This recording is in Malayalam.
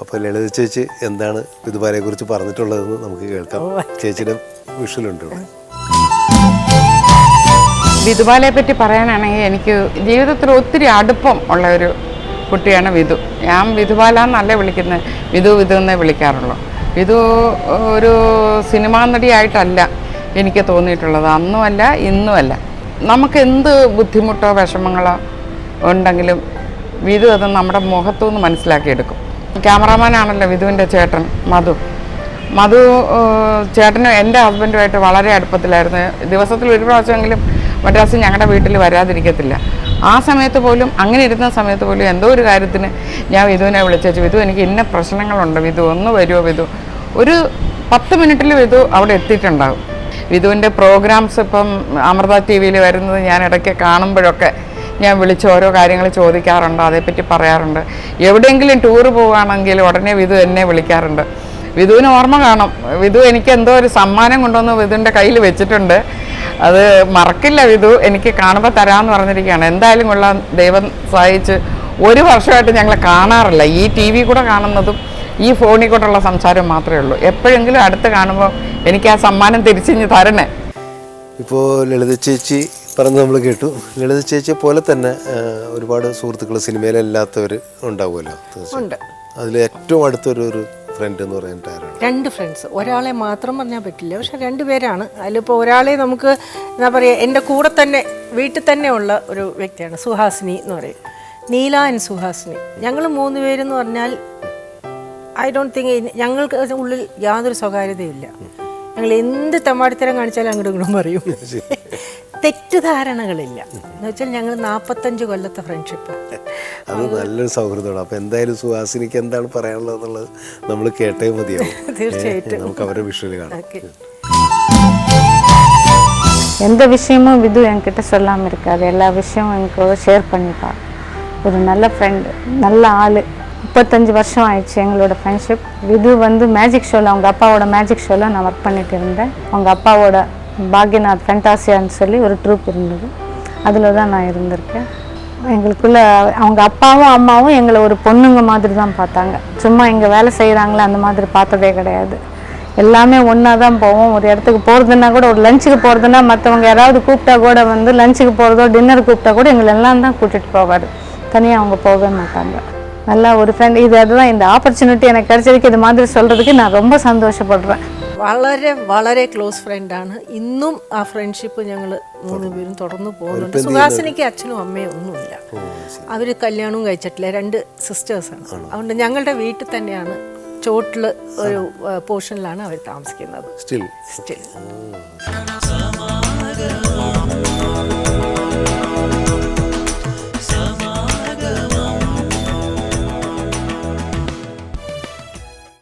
അപ്പോൾ ലളിത ചേച്ചി എന്താണ് വിധുബാലയെ കുറിച്ച് പറഞ്ഞിട്ടുള്ളതെന്ന് നമുക്ക് കേൾക്കാം. ചേച്ചിയുടെ വിഷലുണ്ട് ഇവിടെ. വിധുബാലയെ പറ്റി പറയാനാണെങ്കിൽ എനിക്ക് ജീവിതത്തിൽ ഒത്തിരി അടുപ്പം ഉള്ള ഒരു കുട്ടിയാണ് വിധു. ഞാൻ വിധുബാല എന്നല്ല വിളിക്കുന്നത്. വിധു വിധു എന്നേ വിളിക്കാറുള്ളൂ. വിധു ഒരു സിനിമാ നടിയായിട്ടല്ല എനിക്ക് തോന്നിയിട്ടുള്ളത്. അന്നുമല്ല ഇന്നുമല്ല. നമുക്ക് എന്ത് ബുദ്ധിമുട്ടോ വിഷമങ്ങളോ ഉണ്ടെങ്കിലും വിധു അത് നമ്മുടെ മുഖത്തുനിന്ന് മനസ്സിലാക്കിയെടുക്കും. ക്യാമറാമാനാണല്ലോ വിധുവിന്റെ ചേട്ടൻ മധു. മധു ചേട്ടനും എന്റെ ഹസ്ബൻഡുമായിട്ട് വളരെ അടുപ്പത്തിലായിരുന്നു. ദിവസത്തിൽ ഒരു പ്രാവശ്യമെങ്കിലും മദ്രാസ് ഞങ്ങളുടെ വീട്ടിൽ വരാതിരിക്കത്തില്ല. ആ സമയത്ത് പോലും അങ്ങനെ ഇരുന്ന സമയത്ത് പോലും എന്തോ ഒരു കാര്യത്തിന് ഞാൻ വിധുവിനെ വിളിച്ചു വിധു എനിക്ക് ഇന്ന പ്രശ്നങ്ങളുണ്ട്. വിധു ഒന്ന് വരുമോ വിധു? ഒരു പത്ത് മിനിറ്റിൽ വിധു അവിടെ എത്തിയിട്ടുണ്ടാകും വിധുവിന്റെ പ്രോഗ്രാംസ് ഇപ്പം അമൃത ടി വിയിൽ വരുന്നത് ഞാൻ ഇടയ്ക്ക് കാണുമ്പോഴൊക്കെ ഞാൻ വിളിച്ച് ഓരോ കാര്യങ്ങൾ ചോദിക്കാറുണ്ട് അതേപ്പറ്റി പറയാറുണ്ട്. എവിടെയെങ്കിലും ടൂറ് പോവുകയാണെങ്കിൽ ഉടനെ വിധു എന്നെ വിളിക്കാറുണ്ട്. വിധുവിന് ഓർമ്മ കാണും. വിധു എനിക്ക് എന്തോ ഒരു സമ്മാനം കൊണ്ടുവന്ന് വിധുവിന്റെ കയ്യിൽ വെച്ചിട്ടുണ്ട്. അത് മറക്കില്ല വിധു എനിക്ക് കാണുമ്പോൾ തരാമെന്ന് പറഞ്ഞിരിക്കുകയാണ്. എന്തായാലും കൊള്ളാം ദൈവം സഹായിച്ച്. ഒരു വർഷമായിട്ട് ഞങ്ങൾ കാണാറില്ല. ഈ ടി വി കൂടെ കാണുന്നതും ഈ ഫോണിൽ കൂടെയുള്ള സംസാരം മാത്രമേ ഉള്ളൂ. എപ്പോഴെങ്കിലും അടുത്ത് കാണുമ്പോൾ എനിക്ക് ആ സമ്മാനം തിരിച്ചിഞ്ഞ് തരണേ. ഇപ്പോൾ ലളിത ചേച്ചി പറഞ്ഞ് നമ്മൾ കേട്ടു. ലളിത ചേച്ചിയെ പോലെ തന്നെ ഒരുപാട് സുഹൃത്തുക്കൾ സിനിമയിലല്ലാത്തവർ ഉണ്ടാവുമല്ലോ ഉണ്ട്. അതിൽ ഏറ്റവും അടുത്തൊരു ഒരു ഫ്രണ്ട് എന്ന് പറയുന്നത് ആരാണ്? രണ്ട് ഫ്രണ്ട്സ് ഒരാളെ മാത്രം പറഞ്ഞാൽ പറ്റില്ല. പക്ഷെ രണ്ട് പേരാണ്. അതിലിപ്പോൾ ഒരാളെ നമുക്ക് എന്താ പറയുക എന്റെ കൂടെ തന്നെ വീട്ടിൽ തന്നെ ഉള്ള ഒരു വ്യക്തിയാണ് സുഹാസിനി എന്ന് പറയും. നീല ആൻഡ് സുഹാസിനി. ഞങ്ങൾ മൂന്ന് പേരെന്ന് പറഞ്ഞാൽ ഐ ഡോണ്ട് തിങ്ക് ഞങ്ങൾക്ക് ഉള്ളിൽ യാതൊരു സ്വകാര്യതയില്ല ഞങ്ങൾ എന്ത് തെമ്മാടിത്തരം കാണിച്ചാലും അങ്ങോട്ടും ഇങ്ങോട്ടും പറയും തെറ്റിദ്ധാരണകളില്ല എന്ന് വെച്ചാൽ ഞങ്ങൾ നാൽപ്പത്തഞ്ച് കൊല്ലത്തെ ഫ്രണ്ട്ഷിപ്പ് അത് നല്ലൊരു സൗഹൃദമാണ് അപ്പോൾ എന്തായാലും സുഹാസിനിക്ക് എന്താണ് പറയാനുള്ളത് എന്നുള്ളത് നമ്മൾ കേട്ടേ മതിയാവും തീർച്ചയായിട്ടും. ഏ, നമുക്ക് അവരുടെ വിഷ്വൽ കാണാം ഓക്കെ எந்த விஷயமும் விது என்கிட்ட சொல்லாமல் இருக்காது எல்லா விஷயமும் எனக்கு ஷேர் பண்ணிப்பா ஒரு நல்ல ஃப்ரெண்டு நல்ல ஆள் முப்பத்தஞ்சு வருஷம் ஆயிடுச்சு எங்களோட ஃப்ரெண்ட்ஷிப் விது வந்து மேஜிக் ஷோவில் அவங்க அப்பாவோட மேஜிக் ஷோவில் நான் ஒர்க் பண்ணிட்டு இருந்தேன். அவங்க அப்பாவோட பாக்யநாத் ஃபென்டாசியான்னு சொல்லி ஒரு ட்ரூப் இருந்தது. அதில் தான் நான் இருந்திருக்கேன். எங்களுக்குள்ள அவங்க அப்பாவும் அம்மாவும் எங்களை ஒரு பொண்ணுங்க மாதிரி தான் பார்த்தாங்க. சும்மா இங்கே வேலை செய்கிறாங்களே அந்த மாதிரி பார்த்ததே கிடையாது. எல்லாமே ஒன்றா தான் போவோம். ஒரு இடத்துக்கு போகிறதுனா கூட ஒரு லஞ்சுக்கு போகிறதுனா மற்றவங்க யாராவது கூப்பிட்டா கூட வந்து லஞ்சுக்கு போகிறதோ டின்னர் கூப்பிட்டா கூட எங்களை எல்லாம் தான் கூட்டிகிட்டு போவார். தனியாக அவங்க போகவே மாட்டாங்க. நல்லா ஒரு ஃப்ரெண்ட் இது அதுதான் இந்த ஆப்பர்ச்சுனிட்டி எனக்கு கிடைச்சதுக்கு இது மாதிரி சொல்கிறதுக்கு நான் ரொம்ப சந்தோஷப்படுறேன். വളരെ വളരെ ക്ലോസ് ഫ്രണ്ടാണ് ഇന്നും ആ ഫ്രണ്ട്ഷിപ്പ് ഞങ്ങൾ മൂന്ന് പേരും തുടർന്ന് പോകുന്നുണ്ട്. സുഹാസിനിക്ക് അച്ഛനും അമ്മയും ഒന്നുമില്ല. അവർ കല്യാണവും കഴിച്ചിട്ടില്ല. രണ്ട് സിസ്റ്റേഴ്സാണ് അതുകൊണ്ട് ഞങ്ങളുടെ വീട്ടിൽ തന്നെയാണ് ചോട്ടിൽ ഒരു പോർഷനിലാണ് അവർ താമസിക്കുന്നത്. Still still